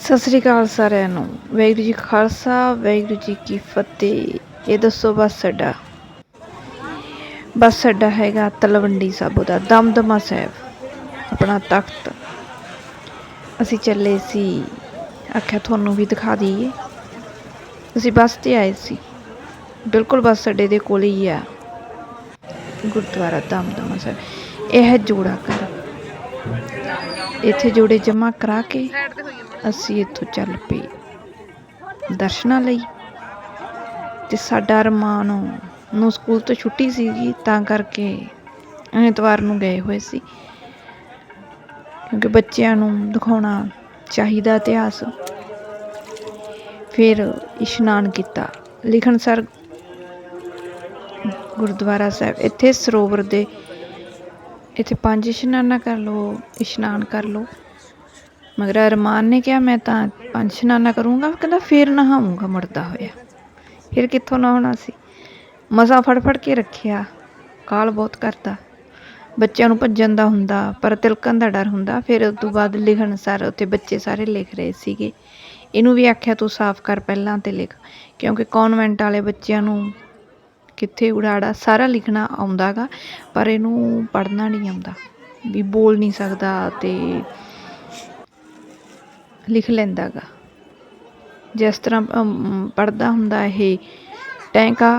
ਸਤਿ ਸ੍ਰੀ ਅਕਾਲ ਸਾਰਿਆਂ ਨੂੰ। ਵਾਹਿਗੁਰੂ ਜੀ ਖਾਲਸਾ, ਵਾਹਿਗੁਰੂ ਜੀ ਕੀ ਫਤਿਹ। ਇਹ ਦੱਸੋ ਬੱਸ ਅੱਡਾ। ਬੱਸ ਅੱਡਾ ਹੈਗਾ ਤਲਵੰਡੀ ਸਾਬੋ ਦਾ, ਦਮਦਮਾ ਸਾਹਿਬ, ਆਪਣਾ ਤਖਤ। ਅਸੀਂ ਚੱਲੇ ਸੀ, ਆਖਿਆ ਤੁਹਾਨੂੰ ਵੀ ਦਿਖਾ ਦਈਏ। ਅਸੀਂ ਬੱਸ ਤੇ ਆਏ ਸੀ। ਬਿਲਕੁਲ ਬੱਸ ਅੱਡੇ ਦੇ ਕੋਲ ਹੀ ਆ। ਗੁਰਦੁਆਰਾ ਦਮਦਮਾ ਸਾਹਿਬ। ਇਹ ਹੈ ਜੋੜਾ ਘਰ। ਇੱਥੇ ਜੋੜੇ ਜਮ੍ਹਾਂ ਕਰਾ ਕੇ ਅਸੀਂ ਇੱਥੋਂ ਚੱਲ ਪਏ ਦਰਸ਼ਨਾਂ ਲਈ ਤੇ ਸਾਡਾ ਅਰਮਾਨ ਨੂੰ ਸਕੂਲ ਤੋਂ ਛੁੱਟੀ ਸੀਗੀ, ਤਾਂ ਕਰਕੇ ਐਤਵਾਰ ਨੂੰ ਗਏ ਹੋਏ ਸੀ। ਕਿਉਂਕਿ ਬੱਚਿਆਂ ਨੂੰ ਦਿਖਾਉਣਾ ਚਾਹੀਦਾ ਇਤਿਹਾਸ। ਫਿਰ ਇਸ਼ਨਾਨ ਕੀਤਾ। ਲਿਖਣ ਸਰ ਗੁਰਦੁਆਰਾ ਸਾਹਿਬ, ਇੱਥੇ ਸਰੋਵਰ ਦੇ, ਇੱਥੇ ਪੰਜ ਇਸ਼ਨਾਨਾਂ ਕਰ ਲਓ, ਇਸ਼ਨਾਨ ਕਰ ਲਓ। ਮਗਰ ਅਰਮਾਨ ਨੇ ਕਿਹਾ, ਮੈਂ ਤਾਂ ਪੰਜ ਸ਼ਨਾਨਾ ਕਰੂੰਗਾ। ਕਹਿੰਦਾ, ਫੇਰ ਨਹਾਉਂਗਾ ਮੁੜਦਾ ਹੋਇਆ। ਫਿਰ ਕਿੱਥੋਂ ਨਹਾਉਣਾ ਸੀ? ਮਸਾ ਫੜ ਫੜ ਕੇ ਰੱਖਿਆ, ਕਾਲ ਬਹੁਤ ਕਰਦਾ ਬੱਚਿਆਂ ਨੂੰ ਭੱਜਣ ਦਾ ਹੁੰਦਾ, ਪਰ ਤਿਲਕਣ ਦਾ ਡਰ ਹੁੰਦਾ। ਫਿਰ ਉਸ ਤੋਂ ਬਾਅਦ ਲਿਖਣ ਸਾਰ ਉੱਥੇ ਬੱਚੇ ਸਾਰੇ ਲਿਖ ਰਹੇ ਸੀਗੇ। ਇਹਨੂੰ ਵੀ ਆਖਿਆ, ਤੂੰ ਸਾਫ਼ ਕਰ ਪਹਿਲਾਂ ਤੇ ਲਿਖ, ਕਿਉਂਕਿ ਕਨਵੈਂਟ ਵਾਲੇ ਬੱਚਿਆਂ ਨੂੰ ਕਿੱਥੇ ਉਡਾੜਾ? ਸਾਰਾ ਲਿਖਣਾ ਆਉਂਦਾਗਾ, ਪਰ ਇਹਨੂੰ ਪੜ੍ਹਨਾ ਨਹੀਂ ਆਉਂਦਾ, ਵੀ ਬੋਲ ਨਹੀਂ ਸਕਦਾ ਤੇ ਲਿਖ ਲੈਂਦਾ ਗਾ ਜਿਸ ਤਰ੍ਹਾਂ ਪੜ੍ਹਦਾ ਹੁੰਦਾ ਇਹ ਟੈਂਕਾ,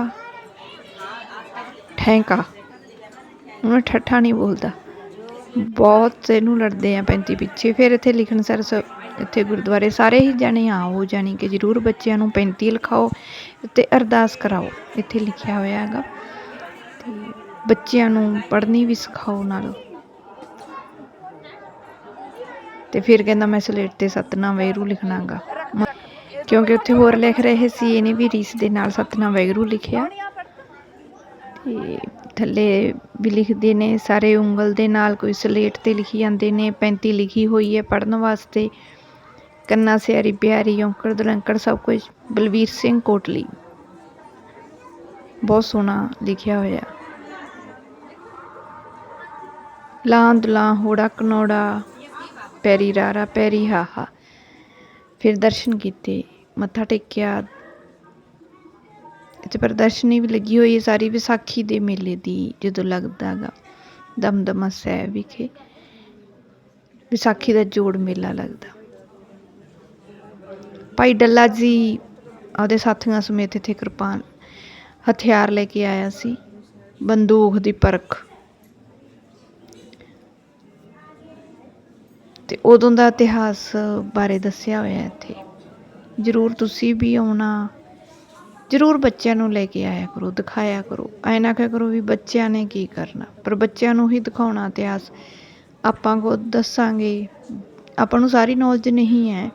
ਠੈਂਕਾ। ਉਹਨੂੰ ਠੱਠਾ ਨਹੀਂ ਬੋਲਦਾ। ਬਹੁਤ ਇਹਨੂੰ ਲੜਦੇ ਆ ਪੈਂਤੀ ਪਿੱਛੇ। ਫਿਰ ਇੱਥੇ ਲਿਖਣ ਸਰ ਇੱਥੇ ਗੁਰਦੁਆਰੇ ਸਾਰੇ ਹੀ ਜਾਣੇ ਆਓ ਜਾਣੀ ਕਿ ਜ਼ਰੂਰ ਬੱਚਿਆਂ ਨੂੰ 35 ਲਿਖਾਓ ਤੇ ਅਰਦਾਸ ਕਰਾਓ। ਇੱਥੇ ਲਿਖਿਆ ਹੋਇਆ ਹੈਗਾ। ਤੇ ਬੱਚਿਆਂ ਨੂੰ ਪੜ੍ਹਨੀ ਵੀ ਸਿਖਾਓ ਨਾਲ। ਤੇ ਫਿਰ ਕਹਿੰਦਾ ਮੈਂ ਸਲੇਟ ਤੇ ਸਤਨਾਮ ਵੈਰੂ ਲਿਖਣਾਗਾ। ਕਿਉਂਕਿ ਉੱਥੇ ਹੋਰ ਲਿਖ ਰਹੇ ਸੀ ਇਹਨੇ ਵੀ ਰੀਸ ਦੇ ਨਾਲ ਸਤਨਾਮ ਵੈਰੂ ਲਿਖਿਆ। ਤੇ ਥੱਲੇ ਵੀ ਲਿਖਦੇ ਨੇ, ਸਾਰੇ ਉਂਗਲ ਦੇ ਨਾਲ ਕੋਈ ਸਲੇਟ ਤੇ ਲਿਖੀ ਜਾਂਦੇ ਨੇ 35 ਲਿਖੀ ਹੋਈ ਹੈ ਪੜਨ ਵਾਸਤੇ। ਕੰਨਾ ਸਿਆਰੀ ਪਿਆਰੀ, ਔਂਕੜ ਦਲੰਕੜ ਸਭ ਕੁਝ ਬਲਵੀਰ ਸਿੰਘ ਕੋਟਲੀ। ਬਹੁਤ ਸੋਹਣਾ ਲਿਖਿਆ ਹੋਇਆ। ਲਾਂ ਦੁਲਾਂ ਹੋੜਾ ਕਨੋੜਾ ਪੈਰੀ ਰਾਰਾ ਪੈਰੀ ਹਾਹਾ ਫਿਰ ਦਰਸ਼ਨ ਕੀਤੇ, ਮੱਥਾ ਟੇਕਿਆ। ਇੱਥੇ ਪ੍ਰਦਰਸ਼ਨੀ ਵੀ ਲੱਗੀ ਹੋਈ ਹੈ ਸਾਰੀ ਵਿਸਾਖੀ ਦੇ ਮੇਲੇ ਦੀ, ਜਦੋਂ ਲੱਗਦਾ ਗਾ। ਦਮਦਮਾ ਸਾਹਿਬ ਵਿਖੇ ਵਿਸਾਖੀ ਦਾ ਜੋੜ ਮੇਲਾ ਲੱਗਦਾ। ਭਾਈ ਡੱਲਾ ਜੀ ਉਹਦੇ ਸਾਥੀਆਂ ਸਮੇਤ ਇੱਥੇ ਕਿਰਪਾਨ ਹਥਿਆਰ ਲੈ ਕੇ ਆਇਆ ਸੀ। ਬੰਦੂਕ ਦੀ ਪਰਖ ਤੇ ਉਦੋਂ ਦਾ ਇਤਿਹਾਸ ਬਾਰੇ ਦੱਸਿਆ ਹੋਇਆ ਇੱਥੇ। ਜ਼ਰੂਰ ਤੁਸੀਂ ਵੀ ਆਉਣਾ। ਜ਼ਰੂਰ ਬੱਚਿਆਂ ਨੂੰ ਲੈ ਕੇ ਆਇਆ ਕਰੋ, ਦਿਖਾਇਆ ਕਰੋ। ਐ ਨਾ ਕਿਹਾ ਕਰੋ ਵੀ ਬੱਚਿਆਂ ਨੇ ਕੀ ਕਰਨਾ। ਪਰ ਬੱਚਿਆਂ ਨੂੰ ਹੀ ਦਿਖਾਉਣਾ ਇਤਿਹਾਸ। ਆਪਾਂ ਕੋ ਦੱਸਾਂਗੇ। ਆਪਾਂ ਨੂੰ ਸਾਰੀ ਨੌਲੇਜ ਨਹੀਂ ਹੈ।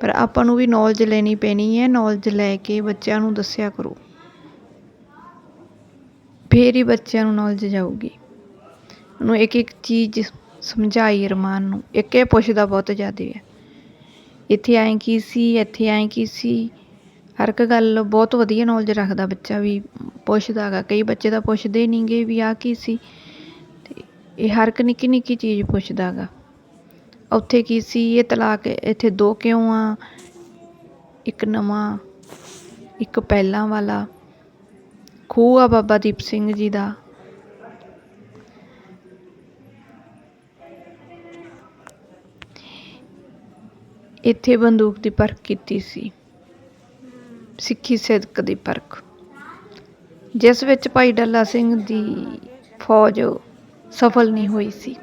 ਪਰ ਆਪਾਂ ਨੂੰ ਵੀ ਨੌਲੇਜ ਲੈਣੀ ਪੈਣੀ ਹੈ। ਨੌਲੇਜ ਲੈ ਕੇ ਬੱਚਿਆਂ ਨੂੰ ਦੱਸਿਆ ਕਰੋ। ਫੇਰ ਹੀ ਬੱਚਿਆਂ ਨੂੰ ਨੌਲੇਜ ਜਾਊਗੀ। ਉਹਨੂੰ ਇੱਕ ਇੱਕ ਚੀਜ਼ ਸਮਝਾਈ ਰਮਾਨ ਨੂੰ। ਇੱਕ ਇਹ ਪੁੱਛਦਾ ਬਹੁਤ ਜ਼ਿਆਦਾ ਹੈ। ਇੱਥੇ ਐਂ ਕੀ ਸੀ? ਇੱਥੇ ਆਏ ਕੀ ਸੀ? ਹਰ ਇੱਕ ਗੱਲ ਬਹੁਤ ਵਧੀਆ ਨੌਲੇਜ ਰੱਖਦਾ ਬੱਚਾ ਵੀ ਪੁੱਛਦਾ ਗਾ। ਕਈ ਬੱਚੇ ਤਾਂ ਪੁੱਛਦੇ ਨਹੀਂਗੇ ਵੀ ਆਹ ਕੀ ਸੀ? ਤੇ ਇਹ ਹਰ ਇੱਕ ਨਿੱਕੀ ਨਿੱਕੀ ਚੀਜ਼ ਪੁੱਛਦਾ ਗਾ। ਉੱਥੇ ਕੀ ਸੀ? ਇਹ ਤਲਾਕ ਇੱਥੇ ਦੋ ਕਿਉਂ ਆ? ਇੱਕ ਨਵਾਂ, ਇੱਕ ਪਹਿਲਾਂ ਵਾਲਾ। ਖੂਹ ਆ ਬਾਬਾ ਦੀਪ ਸਿੰਘ ਜੀ ਦਾ। ਇੱਥੇ ਬੰਦੂਕ ਦੀ ਪਰਖ ਕੀਤੀ ਸੀ। ਸਿੱਖੀ ਸਿਦਕ ਦੀ ਪਰਖ। ਜਿਸ ਵਿੱਚ ਭਾਈ ਡੱਲਾ ਸਿੰਘ ਦੀ ਫੌਜ ਸਫਲ ਨਹੀਂ ਹੋਈ ਸੀ।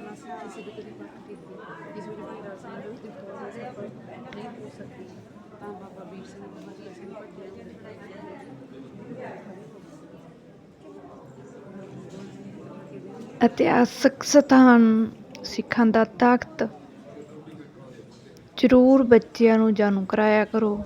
ਇਤਿਹਾਸਕ ਸਥਾਨ ਸਿੱਖਾਂ ਦਾ ਤਾਕਤ ਜ਼ਰੂਰ ਬੱਚਿਆਂ ਨੂੰ ਜਾਣੂ ਕਰਾਇਆ ਕਰੋ।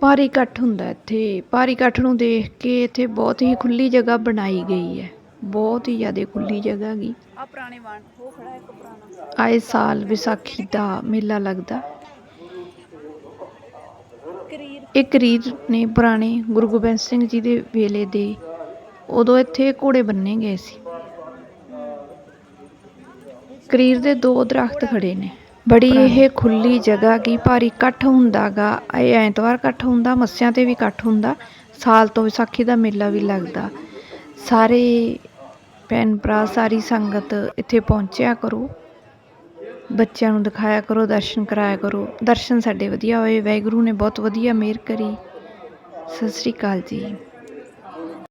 ਭਾਰੀ ਇਕੱਠ ਹੁੰਦਾ ਇੱਥੇ। ਭਾਰੀ ਇਕੱਠ ਨੂੰ ਦੇਖ ਕੇ ਇੱਥੇ ਬਹੁਤ ਹੀ ਖੁੱਲੀ ਜਗ੍ਹਾ ਬਣਾਈ ਗਈ ਹੈ। ਬਹੁਤ ਹੀ ਜ਼ਿਆਦਾ ਖੁੱਲੀ ਜਗ੍ਹਾ ਗੀ ਆ ਪੁਰਾਣੇ ਵਾਣ ਉਹ ਖੜਾ ਇੱਕ ਪੁਰਾਣਾ। ਆਏ ਸਾਲ ਵਿਸਾਖੀ ਦਾ ਮੇਲਾ ਲੱਗਦਾ। ਇਹ ਕਰੀਰ ਨੇ ਪੁਰਾਣੇ ਗੁਰੂ ਗੋਬਿੰਦ ਸਿੰਘ ਜੀ ਦੇ ਵੇਲੇ ਦੇ ਉਦੋਂ ਇੱਥੇ ਘੋੜੇ ਬੰਨੇ ਗਏ ਸੀ। ਕਰੀਰ ਦੇ ਦੋ ਦਰਖਤ ਖੜੇ ਨੇ। ਬੜੀ ਇਹ ਖੁੱਲੀ ਜਗ੍ਹਾ ਕੀ ਭਾਰੀ ਇਕੱਠ ਹੁੰਦਾਗਾ। ਇਹ ਐਤਵਾਰ ਇਕੱਠ ਹੁੰਦਾ, ਮੱਸਿਆਂ ਤੇ ਵੀ ਇਕੱਠ ਹੁੰਦਾ। ਸਾਲ ਤੋਂ ਵਿਸਾਖੀ ਦਾ ਮੇਲਾ ਵੀ ਲੱਗਦਾ। ਸਾਰੇ ਭੈਣ ਭਰਾ, ਸਾਰੀ ਸੰਗਤ ਇੱਥੇ ਪਹੁੰਚਿਆ ਕਰੋ। ਬੱਚਿਆਂ ਨੂੰ ਦਿਖਾਇਆ ਕਰੋ, ਦਰਸ਼ਨ ਕਰਾਇਆ ਕਰੋ। ਦਰਸ਼ਨ ਸਾਡੇ ਵਧੀਆ ਹੋਏ। ਵਾਹਿਗੁਰੂ ਨੇ ਬਹੁਤ ਵਧੀਆ ਮਿਹਰ ਕਰੀ। ਸਤਿ ਸ੍ਰੀ ਅਕਾਲ ਜੀ।